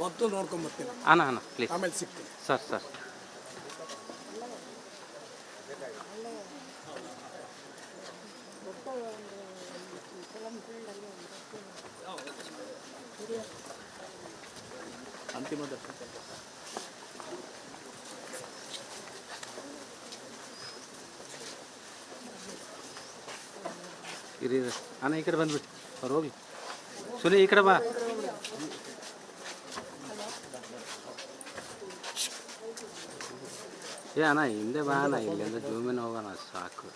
ಮೊದಲು ನೋಡ್ಕೊಂಬರ್ತೀನಿ ಅಣ್ಣ ಅಣ್ಣ ಪ್ಲೀಸ್ ಆಮೇಲೆ ಸಿಗ್ತೀನಿ. Sir sir. ಅಂತಿಮ ದರ್ಶನ. ಇರಿ. ಅಣ್ಣ ಈ ಕಡೆ ಬಂದ್ಬಿಟ್ಟು ಅವ್ರು ಹೋಗ್ಲಿ. ಸುನಿ ಈ ಕಡೆ ಬಾ. ಏ ಅಣ್ಣ ಹಿಂದೆ ಬಾ ಅಣ್ಣ ಇಲ್ಲಿಂದ ಜೂಮಿನ ಹೋಗೋಣ ಸಾಕು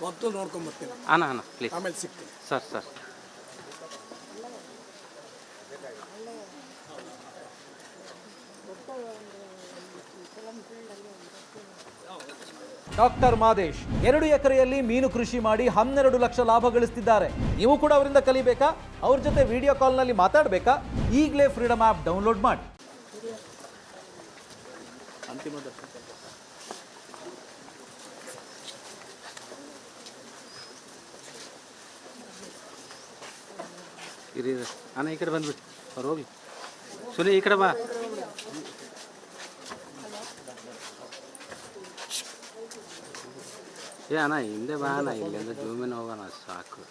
ಮೊದಲು ನೋಡ್ಕೊಂಬರ್ತೀನಿ ಅಣ್ಣ ಅಣ್ಣ ಪ್ಲೀಸ್ ಆಮೇಲೆ ಸಿಗ್ತೀನಿ ಸರ್ ಸರ್ ಡಾಕ್ಟರ್ ಮಾದೇಶ್, ಎರಡು ಎಕರೆಯಲ್ಲಿ ಮೀನು ಕೃಷಿ ಮಾಡಿ ಹನ್ನೆರಡು ಲಕ್ಷ ಲಾಭ ಗಳಿಸ್ತಿದ್ದಾರೆ. ನೀವು ಕೂಡ ಅವರಿಂದ ಕಲಿಬೇಕಾ? ಅವ್ರ ಜೊತೆ ವಿಡಿಯೋ ಕಾಲ್ನಲ್ಲಿ ಮಾತಾಡಬೇಕಾ? ಈಗಲೇ ಫ್ರೀಡಮ್ ಆಪ್ ಡೌನ್ಲೋಡ್ ಮಾಡಿ. ಅಣ್ಣ, ಈ ಕಡೆ ಬಂದ್ಬಿಟ್ಟು ಅವ್ರು ಹೋಗ್ಲಿ. ಸುನಿ, ಈ ಕಡೆ ಬಾ. ಏ ಅಣ್ಣ ಹಿಂದೆ ಬಾ ಅಣ್ಣ ಇಲ್ಲಿಂದ ಜೂಮಿನ ಹೋಗೋಣ ಸಾಕು